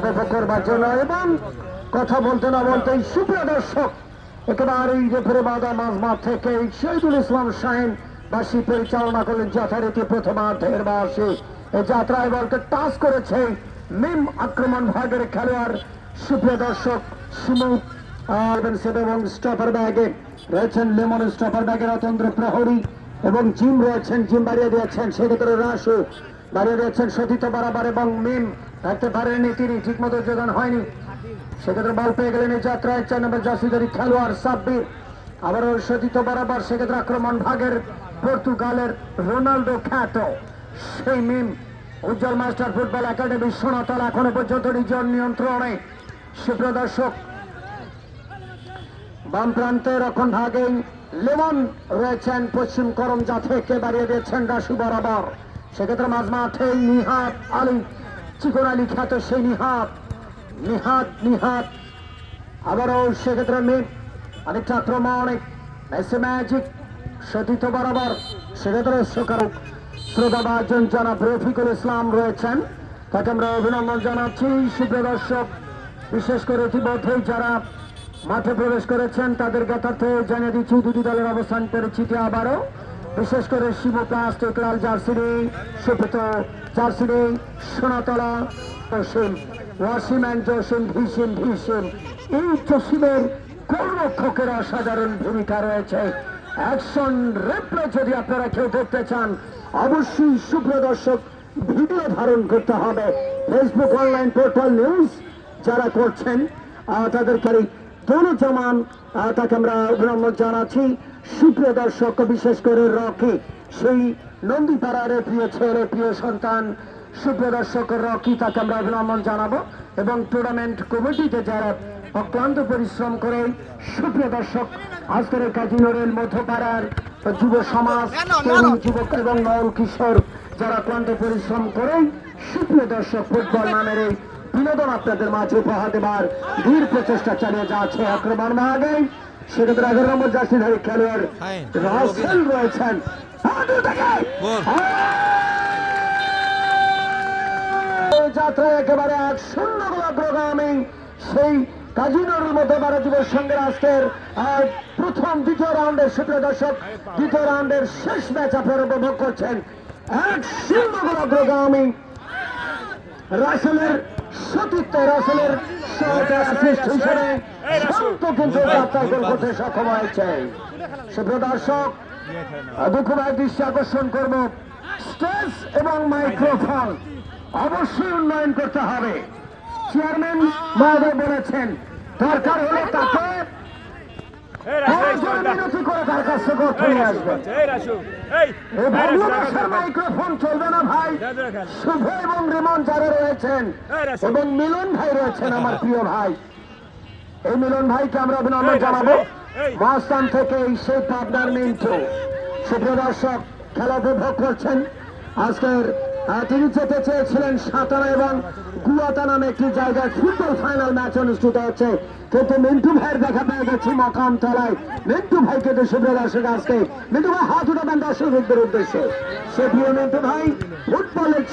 উপভোগ করবার এবং কথা বলতে না সুপ্রিয় দর্শক একেবারে বাদা থেকে শহীদুল ইসলাম শাহিন পরিচালনা করলেন যথারীতি প্রথমার্ধের বাসী। এই যাত্রায় বলকে টাচ করেছে মিম আক্রমণ ভাগের খেলোয়াড় সুপ্রিয় দর্শক সুমু এবং স্টপার ব্যাগে রয়েছেন লেমন স্টপার ব্যাগের অতন্ত্র প্রহরী এবং জিম রয়েছেন, জিম বাড়িয়ে দিয়েছেন সেক্ষেত্রে রাসু বাড়িয়ে দিয়েছেন সতীত বরাবর এবং মিম। রাখতে পারেননি তিনি ঠিক মতো যোগান হয়নি। সেক্ষেত্রে বল পেয়ে গেলেন এই যাত্রায়। চার নম্বর জাসিদারি খেলোয়াড় সাব্বির। আবারও সতীত বরাবর, সেক্ষেত্রে আক্রমণ ভাগের পর্তুগালের রোনাল্ডো খ্যাত। সেই Mim, Ujjwal master football academy Sonatala এখনও পর্যন্ত নিজের নিয়ন্ত্রণে। সুপ্রদর্শক বাম প্রান্তে রক্ষণ ভাগে লেমন রয়েছেন, পশ্চিম করমজা থেকে বাড়িয়ে দিয়েছেন রাশু বরাবর। সেক্ষেত্রে মাঝ মাঠে নিহাত আলী, চিকন আলী খ্যাত সেই নিহাত নিহাত নিহাত। আবারও সেক্ষেত্রে মিম অনেকটা আক্রমণ মেসি ম্যাজিক সতীত বরাবর। সেক্ষেত্রে সুকারক শ্রোতাবাজন জনাব রফিকুল ইসলাম রয়েছেন। তাকে আমরা অভিনন্দন জানাচ্ছি। সুপ্রিয় দর্শক, বিশেষ করে ইতিমধ্যেই যারা মাঠে প্রবেশ করেছেন, তাদের যথার্থে জানিয়ে দিচ্ছি দুটি দলের অবস্থান পরিচিতি আবারও। বিশেষ করে শিব প্লাস্টিক লাল জার্সিডি সুপ্রিত জার্সিডি, সোনাতলা জসিম ওয়াসিম অ্যান্ড জসিম ভীষণ ভীষণ। এই জসিমের কর্মক্ষকের অসাধারণ ভূমিকা রয়েছে। অ্যাকশন রেপ্লে যদি আপনারা কেউ দেখতে চান, অবশ্যই সুপ্রদর্শক ভিডিও ধারণ করতে হবে। ফেসবুক অনলাইন পোর্টাল নিউজ যারা করছেন তাদেরকে জামান তাকে আমরা অভিনন্দন জানাচ্ছি। সুপ্রিয় দর্শক বিশেষ করে রকি সেই নন্দীপাড়ার প্রিয় ছেলে প্রিয় সন্তান। সুপ্রিয় দর্শক রকি তাকে আমরা অভিনন্দন জানাব এবং টুর্নামেন্ট কমিটিতে যারা অক্লান্ত পরিশ্রম করে সুপ্রিয় দর্শক আজকের এই কাজিনোরের মধ্যপাড়ার যুব সমাজ তরুণ যুবক এবং নল কিশোর যারা ক্লান্ত পরিশ্রম করে সুপ্রিয় দর্শক ফুটবল নামের এই বিনোদন আপনাদের মাঝে উপহার দেবার দৃঢ় প্রচেষ্টা চালিয়ে যাচ্ছে আক্রমণ ভাগে সেক্ষেত্রে এগারো নম্বর জার্সিধারী খেলোয়াড়। রাসেল রয়েছেন যাত্রায় একেবারে এক শূন্য সেই আজকের প্রথম দ্বিতীয় রাউন্ডের সুপ্রিয় দর্শক দ্বিতীয় রাউন্ডের শেষ ম্যাচ আপনারা উপভোগ করছেন। এক শূন্য গোল অগ্রগামী রাসেলের সতীর্থ রাসেলের সহায়তা assist হিসেবে শান্ত কিন্তু যাত্রা গোল করতে সক্ষম হয়েছে। সুপ্রিয় দর্শক দুঃখভাবে দৃষ্টি আকর্ষণ করব। স্টেজ এবং মাইক্রোফোন অবশ্যই উন্নয়ন করতে হবে। চেয়ারম্যান মহোদয় বলেছেন দরকার হলে তাকে প্রয়োজনে বিরতি করে তার কাছ থেকে অর্থ নিয়ে আসবেন মাইক্রোফোন চলবে না ভাই। শুভ এবং রিমন যারা রয়েছেন এবং মিলন ভাই রয়েছেন আমার প্রিয় ভাই। এই মিলন ভাইকে আমরা অভিনন্দন জানাব। মহাস্থান থেকে এই সেই পাবনার মিন্টু। সুপ্রিয় দর্শক খেলা উপভোগ করছেন। আজকের তিনি যেতে চেয়েছিলেন সাঁতারা এবং কুয়াতা নামে একটি জায়গায় ফুটবল ফাইনাল ম্যাচ অনুষ্ঠিত হচ্ছে। কিন্তু মিন্টু ভাইয়ের দেখা পেয়ে গেছি মকাম তলায়। মিন্টু ভাইকে তো শুভ্র দর্শক আজকে। মিন্টু ভাই হাত উঠাবেন দর্শকদের উদ্দেশ্যে। সে প্রিয় মিন্টু ভাই, ফুটবলের